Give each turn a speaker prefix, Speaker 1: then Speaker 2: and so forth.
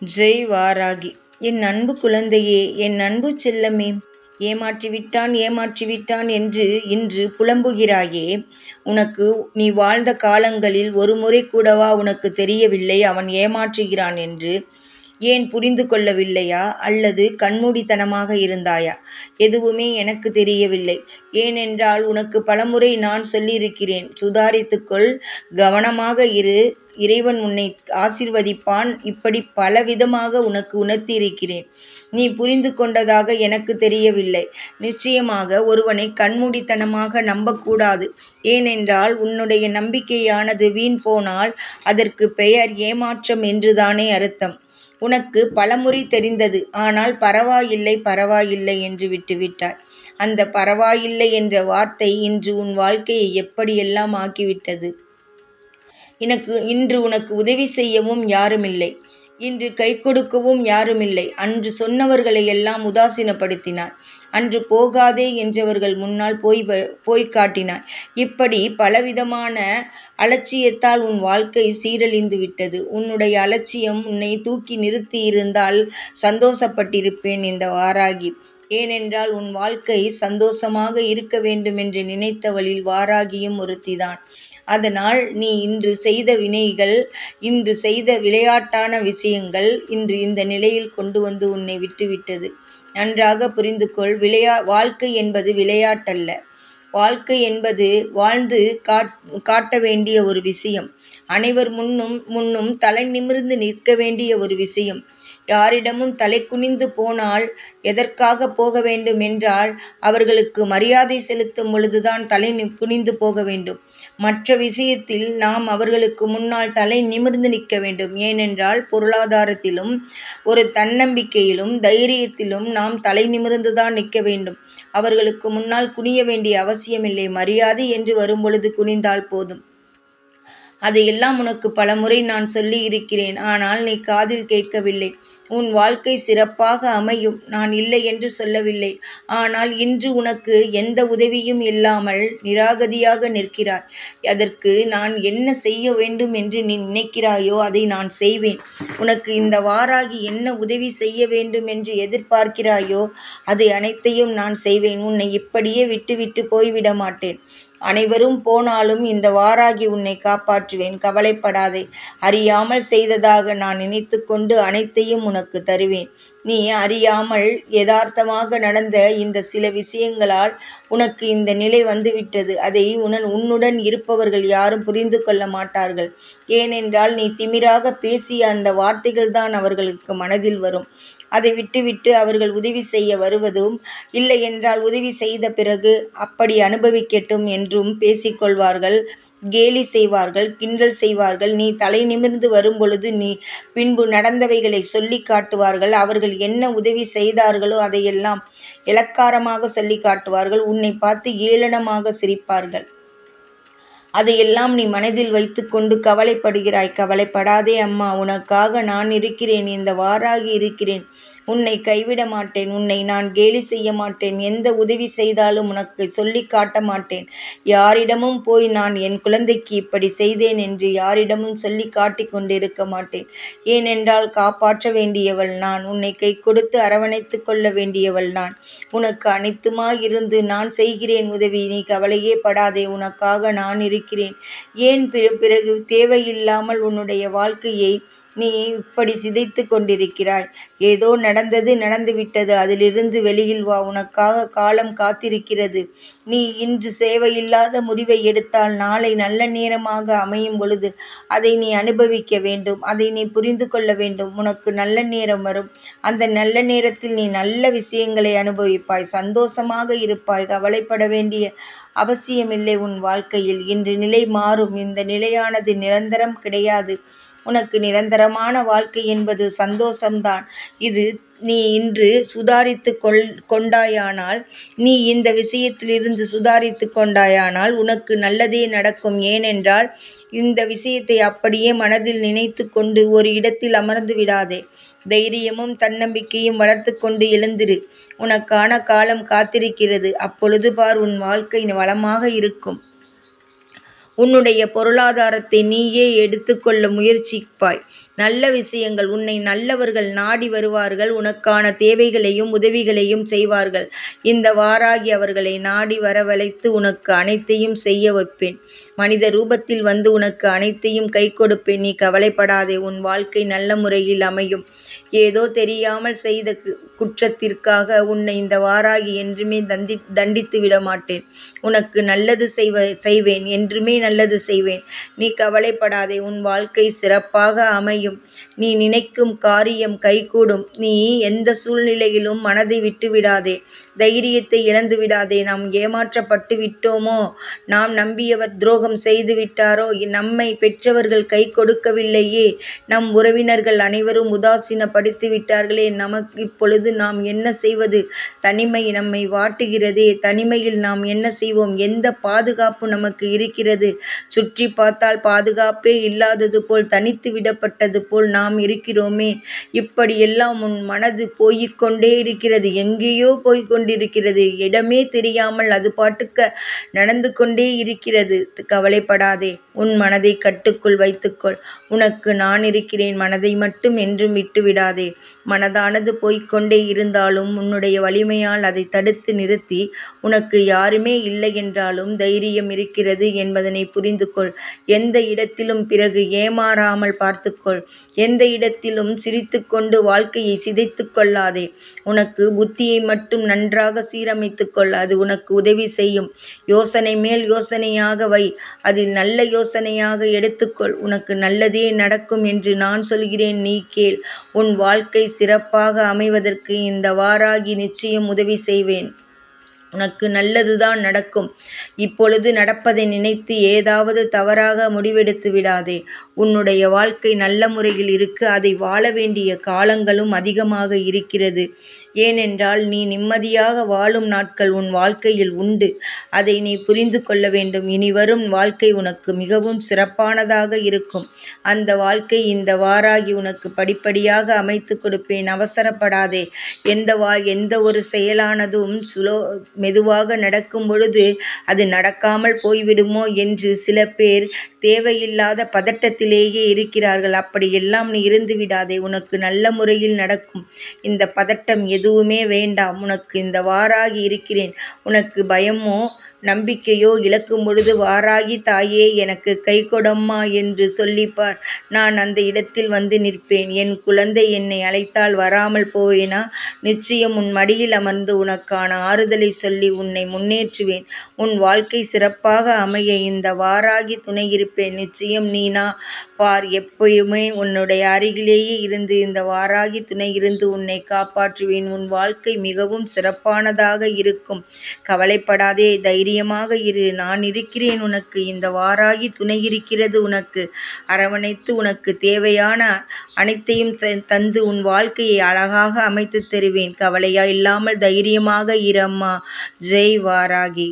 Speaker 1: ஜெய் வாராகி என் அன்பு குழந்தையே என் அன்பு செல்லமே ஏமாற்றிவிட்டான் ஏமாற்றிவிட்டான் என்று இன்று புலம்புகிறாயே. உனக்கு நீ வாழ்ந்த காலங்களில் ஒரு முறை கூடவா உனக்கு தெரியவில்லை அவன் ஏமாற்றுகிறான் என்று. ஏன் புரிந்து கொள்ளவில்லையா? அல்லது கண்மூடித்தனமாக இருந்தாயா? எதுவுமே எனக்கு தெரியவில்லை. ஏனென்றால் உனக்கு பலமுறை நான் சொல்லியிருக்கிறேன் சுதாரித்துக்கொள் கவனமாக இரு. இறைவன் உன்னை ஆசிர்வதிப்பான். இப்படி பலவிதமாக உனக்கு உணர்த்தியிருக்கிறேன். நீ புரிந்து கொண்டதாக எனக்கு தெரியவில்லை. நிச்சயமாக ஒருவனை கண்மூடித்தனமாக நம்பக்கூடாது. ஏனென்றால் உன்னுடைய நம்பிக்கையானது வீண் போனால் அதற்கு பெயர் ஏமாற்றம் என்றுதானே அர்த்தம். உனக்கு பலமுறை தெரிந்தது. ஆனால் பரவாயில்லை பரவாயில்லை என்று விட்டுவிட்டாய். அந்த பரவாயில்லை என்ற வார்த்தை இன்று உன் வாழ்க்கையை எப்படியெல்லாம் ஆக்கிவிட்டது? எனக்கு இன்று உனக்கு உதவி செய்யவும் யாருமில்லை. இன்று கை கொடுக்கவும் யாருமில்லை. அன்று சொன்னவர்களை எல்லாம் உதாசீனப்படுத்தினார் அன்று போகாதே என்றவர்கள் முன்னால் போய் போய் காட்டினாய். இப்படி பலவிதமான அலட்சியத்தால் உன் வாழ்க்கை சீரழிந்து விட்டது. உன்னுடைய அலட்சியம் உன்னை தூக்கி நிறுத்தி இருந்தால் சந்தோஷப்பட்டிருப்பேன் இந்த வாராகி. ஏனென்றால் உன் வாழ்க்கை சந்தோஷமாக இருக்க வேண்டுமென்று நினைத்தவளில் வாராகியும் ஒருத்திதான். அதனால் நீ இன்று செய்த வினைகள் இன்று செய்த விளையாட்டான விஷயங்கள் இன்று இந்த நிலையில் கொண்டு வந்து உன்னை விட்டுவிட்டது. நன்றாக புரிந்து கொள் விளையா வாழ்க்கை என்பது விளையாட்டல்ல. வாழ்க்கை என்பது வாழ்ந்து காட் காட்ட வேண்டிய ஒரு விஷயம். அனைவர் முன்னும் முன்னும் தலை நிமிர்ந்து நிற்க வேண்டிய ஒரு விஷயம். யாரிடமும் தலை குனிந்து போனால் எதற்காக போக வேண்டும் என்றால் அவர்களுக்கு மரியாதை செலுத்தும் பொழுதுதான் தலை குனிந்து போக வேண்டும். மற்ற விஷயத்தில் நாம் அவர்களுக்கு முன்னால் தலை நிமிர்ந்து நிற்க வேண்டும். ஏனென்றால் பொருளாதாரத்திலும் ஒரு தன்னம்பிக்கையிலும் தைரியத்திலும் நாம் தலை நிமிர்ந்து தான் நிற்க வேண்டும். அவர்களுக்கு முன்னால் குனிய வேண்டிய அவசியமில்லை. மரியாதை என்று வரும்பொழுது குனிந்தால் போதும். அதையெல்லாம் உனக்கு பலமுறை நான் சொல்லி இருக்கிறேன் ஆனால் நீ காதில் கேட்கவில்லை. உன் வாழ்க்கை சிறப்பாக அமையும். நான் இல்லை என்று சொல்லவில்லை. ஆனால் இன்று உனக்கு எந்த உதவியும் இல்லாமல் நிராகதியாக நிற்கிறாய். அதற்கு நான் என்ன செய்ய வேண்டும் என்று நீ நினைக்கிறாயோ அதை நான் செய்வேன். உனக்கு இந்த வாராகி என்ன உதவி செய்ய வேண்டும் என்று எதிர்பார்க்கிறாயோ அதை அனைத்தையும் நான் செய்வேன். உன்னை இப்படியே விட்டுவிட்டு போய்விட மாட்டேன் அனைவரும் போனாலும் இந்த வாராகி உன்னை காப்பாற்றுவேன் கவலைப்படாதே. அறியாமல் செய்ததாக நான் நினைத்து கொண்டு அனைத்தையும் உனக்கு தருவேன். நீ அறியாமல் யதார்த்தமாக நடந்த இந்த சில விஷயங்களால் உனக்கு இந்த நிலை வந்துவிட்டது. அதை உனன் உன்னுடன் இருப்பவர்கள் யாரும் புரிந்து கொள்ள மாட்டார்கள். ஏனென்றால் நீ திமிராக பேசிய அந்த வார்த்தைகள் தான் அவர்களுக்கு மனதில் வரும். அதை விட்டுவிட்டு அவர்கள் உதவி செய்ய வருவதும் இல்லை என்றால் உதவி செய்த பிறகு அப்படி அனுபவிக்கட்டும் என்றும் பேசிக்கொள்வார்கள். கேலி செய்வார்கள் கிண்டல் செய்வார்கள். நீ தலை நிமிர்ந்து வரும்பொழுது நீ பின்பு நடந்தவைகளை சொல்லி காட்டுவார்கள். அவர்கள் என்ன உதவி செய்தார்களோ அதையெல்லாம் இலக்காரமாக சொல்லி காட்டுவார்கள். உன்னை பார்த்து ஏளனமாக சிரிப்பார்கள். அதையெல்லாம் நீ மனதில் வைத்துக்கொண்டு கவலைப்படுகிறாய். கவலைப்படாதே அம்மா உனக்காக நான் இருக்கிறேன். இந்த வாராகி இருக்கிறேன். உன்னை கைவிட மாட்டேன் உன்னை நான் கேலி செய்ய மாட்டேன் எந்த உதவி செய்தாலும் உனக்கு சொல்லி காட்ட மாட்டேன். யாரிடமும் போய் நான் என் குழந்தைக்கு இப்படி செய்தேன் என்று யாரிடமும் சொல்லி காட்டிக் கொண்டிருக்க மாட்டேன். ஏனென்றால் காப்பாற்ற வேண்டியவள் நான் உன்னை கை கொடுத்து அரவணைத்து கொள்ள வேண்டியவள் நான். உனக்கு அனைத்துமாயிருந்து நான் செய்கிறேன் உதவி நீ கவலையே படாதே உனக்காக நான் இருக்கிறேன். ஏன் பிறகு தேவையில்லாமல் உன்னுடைய வாழ்க்கையை நீ இப்படி சிதைத்து கொண்டிருக்கிறாய். ஏதோ நடந்தது நடந்துவிட்டது. அதிலிருந்து வெளியில் வா. உனக்காக காலம் காத்திருக்கிறது. நீ இன்று சேவையில்லாத முடிவை எடுத்தால் நாளை நல்ல நேரமாக அமையும் பொழுது அதை நீ அனுபவிக்க வேண்டும். அதை நீ புரிந்து கொள்ள வேண்டும். உனக்கு நல்ல நேரம் வரும். அந்த நல்ல நேரத்தில் நீ நல்ல விஷயங்களை அனுபவிப்பாய். சந்தோஷமாக இருப்பாய். கவலைப்பட வேண்டிய அவசியமில்லை உன் வாழ்க்கையில். இன்று நிலை மாறும். இந்த நிலையானது நிரந்தரம் கிடையாது. உனக்கு நிரந்தரமான வாழ்க்கை என்பது சந்தோஷம்தான். இது நீ இன்று சுதாரித்து கொள் கொண்டாயானால் நீ இந்த விஷயத்திலிருந்து சுதாரித்து கொண்டாயானால் உனக்கு நல்லதே நடக்கும். ஏனென்றால் இந்த விஷயத்தை அப்படியே மனதில் நினைத்து கொண்டு ஒரு இடத்தில் அமர்ந்து விடாதே. தைரியமும் தன்னம்பிக்கையும் வளர்த்து கொண்டு எழுந்திரு. உனக்கான காலம் காத்திருக்கிறது. அப்பொழுது பார் உன் வாழ்க்கை வளமாக இருக்கும். உன்னுடைய பொருளாதாரத்தை நீயே எடுத்துக்கொள்ள முயற்சிப்பாய். நல்ல விஷயங்கள். உன்னை நல்லவர்கள் நாடி வருவார்கள். உனக்கான தேவைகளையும் உதவிகளையும் செய்வார்கள். இந்த வாராகி அவர்களை நாடி வரவழைத்து உனக்கு அனைத்தையும் செய்ய வைப்பேன். மனித ரூபத்தில் வந்து உனக்கு அனைத்தையும் கை கொடுப்பேன். நீ கவலைப்படாதே. உன் வாழ்க்கை நல்ல முறையில் அமையும். ஏதோ தெரியாமல் செய்த குற்றத்திற்காக உன்னை இந்த வாராகி என்றுமே தந்தி தண்டித்து விட மாட்டேன். உனக்கு நல்லது செய்வ செய்வேன். என்றுமே நல்லது செய்வேன். நீ கவலைப்படாதே. உன் வாழ்க்கை சிறப்பாக அமையும். Київ. நீ நினைக்கும் காரியம் கைகூடும். நீ எந்த சூழ்நிலையிலும் மனதை விட்டு விடாதே தைரியத்தை இழந்து விடாதே. நாம் ஏமாற்றப்பட்டு விட்டோமோ? நாம் நம்பியவர் துரோகம் செய்து விட்டாரோ? நம்மை பெற்றவர்கள் கை கொடுக்கவில்லையே. நம் உறவினர்கள் அனைவரும் உதாசீனப்படுத்தி விட்டார்களே. நமக்கு இப்பொழுது நாம் என்ன செய்வது? தனிமை நம்மை வாட்டுகிறதே. தனிமையில் நாம் என்ன செய்வோம்? எந்த பாதுகாப்பு நமக்கு இருக்கிறது? சுற்றி பார்த்தால் பாதுகாப்பே இல்லாதது போல் தனித்து விடப்பட்டது போல் நாம் இருக்கிறோமே. இப்படியெல்லாம் உன் மனது போய்க்கொண்டே இருக்கிறது. எங்கேயோ போய்கொண்டிருக்கிறது இடமே தெரியாமல் அது பாட்டுக்க நடந்து கொண்டே இருக்கிறது. கவலைப்படாதே. உன் மனதை கட்டுக்குள் வைத்துக்கொள். உனக்கு நான் இருக்கிறேன். மனதை மட்டும் என்றும் விட்டுவிடாதே. மனதானது போய்க்கொண்டே இருந்தாலும் உன்னுடைய வலிமையால் அதை தடுத்து நிறுத்தி உனக்கு யாருமே இல்லை என்றாலும் தைரியம் இருக்கிறது என்பதனை புரிந்து கொள் எந்த இடத்திலும் பிறகு ஏமாறாமல் பார்த்துக்கொள். எந்த இடத்திலும் சிரித்துக்கொண்டு வாழ்க்கையை சிதைத்து கொள்ளாதே. உனக்கு புத்தியை மட்டும் நன்றாக சீரமைத்துக் கொள். அது உனக்கு உதவி செய்யும். யோசனை மேல் யோசனையாக வை. அதில் நல்ல யோசனையாக எடுத்துக்கொள் உனக்கு நல்லதே நடக்கும் என்று நான் சொல்கிறேன். நீ கேள். உன் வாழ்க்கை சிறப்பாக அமைவதற்கு இந்த வாராகி நிச்சயம் உதவி செய்வேன். உனக்கு நல்லதுதான் நடக்கும். இப்பொழுது நடப்பதை நினைத்து ஏதாவது தவறாக முடிவெடுத்து விடாதே. உன்னுடைய வாழ்க்கை நல்ல முறையில் இருக்க. அதை வாழ வேண்டிய காலங்களும் அதிகமாக இருக்கிறது. ஏனென்றால் நீ நிம்மதியாக வாழும் நாட்கள் உன் வாழ்க்கையில் உண்டு. அதை நீ புரிந்து கொள்ள வேண்டும். இனி வரும் வாழ்க்கை உனக்கு மிகவும் சிறப்பானதாக இருக்கும். அந்த வாழ்க்கை இந்த வாராகி உனக்கு படிப்படியாக அமைத்து கொடுப்பேன். அவசரப்படாதே. எந்த வா எந்த ஒரு செயலானதும் சுலோ மெதுவாக நடக்கும் பொழுது அது நடக்காமல் போய்விடுமோ என்று சில பேர் தேவையில்லாத பதட்டத்திலேயே இருக்கிறார்கள். அப்படியெல்லாம் நீ இருந்து விடாதே உனக்கு நல்ல முறையில் நடக்கும். இந்த பதட்டம் எதுவுமே வேண்டாம். உனக்கு இந்த வாராகி இருக்கிறேன். உனக்கு பயமோ? நம்பிக்கையோ இழக்கும் பொழுது வாராகி தாயே எனக்கு கை கொடம்மா என்று சொல்லிப்பார். நான் அந்த இடத்தில் வந்து நிற்பேன். என் குழந்தை என்னை அழைத்தால் வராமல் போவேனா? நிச்சயம் உன் மடியில் அமர்ந்து உனக்கான ஆறுதலை சொல்லி உன்னை முன்னேற்றுவேன். உன் வாழ்க்கை சிறப்பாக அமைய இந்த வாராகி துணை இருப்பேன். நிச்சயம் நீனா? பார் எப்பயுமே உன்னுடைய அருகிலேயே இருந்து இந்த வாராகி துணை இருந்து உன்னை காப்பாற்றுவேன். உன் வாழ்க்கை மிகவும் சிறப்பானதாக இருக்கும். கவலைப்படாதே தைரியம் தைரியமாக இரு. நான் இருக்கிறேன் உனக்கு. இந்த வாராகி துணை இருக்கிறது உனக்கு. அரவணைத்து உனக்கு தேவையான அனைத்தையும் தந்து உன் வாழ்க்கையை அழகாக அமைத்து தருவேன். கவலையா இல்லாமல் தைரியமாக இரு அம்மா. ஜெய் வாராகி.